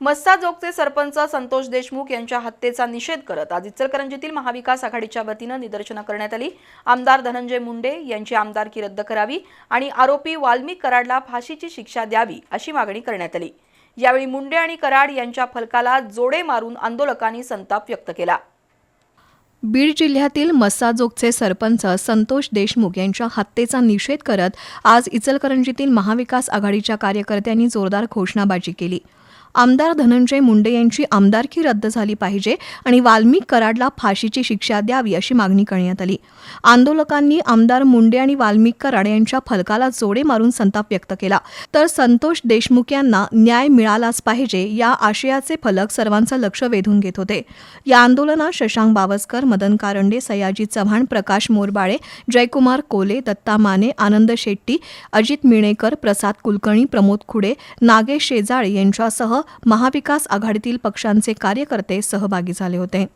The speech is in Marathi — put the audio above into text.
मस्साजोगचे सरपंच संतोष देशमुख यांच्या हत्येचा निषेध करत आज इचलकरंजीतील महाविकास आघाडीच्या वतीनं निदर्शनं करण्यात आली. आमदार धनंजय मुंडे यांची आमदारकी रद्द करावी आणि आरोपी वाल्मिक कराडला फाशीची शिक्षा द्यावी अशी मागणी करण्यात आली. यावेळी मुंडे आणि कराड यांच्या फलकाला जोडे मारून आंदोलकांनी संताप व्यक्त केला. बीड जिल्ह्यातील मस्साजोगचे सरपंच संतोष देशमुख यांच्या हत्येचा निषेध करत आज इचलकरंजीतील महाविकास आघाडीच्या कार्यकर्त्यांनी जोरदार घोषणाबाजी केली. आमदार धनंजय मुंडे यांची आमदारकी रद्द झाली पाहिजे आणि वाल्मिक कराडला फाशीची शिक्षा द्यावी अशी मागणी करण्यात आली. आंदोलकांनी आमदार मुंडे आणि वाल्मिक कराड यांच्या फलकाला जोडे मारून संताप व्यक्त केला. तर संतोष देशमुख यांना न्याय मिळालाच पाहिजे या आशयाचे फलक सर्वांचं लक्ष वेधून घेत होते. या आंदोलनात शशांक बावस्कर मदन कारंडे सयाजी चव्हाण प्रकाश मोरबाळे जयकुमार कोले दत्ता माने आनंद शेट्टी अजित मिणेकर प्रसाद कुलकर्णी प्रमोद खुडे नागेश शेजाळे यांच्यासह महाविकास आघाडीतील पक्षांचे कार्यकर्ते सहभागी झाले होते.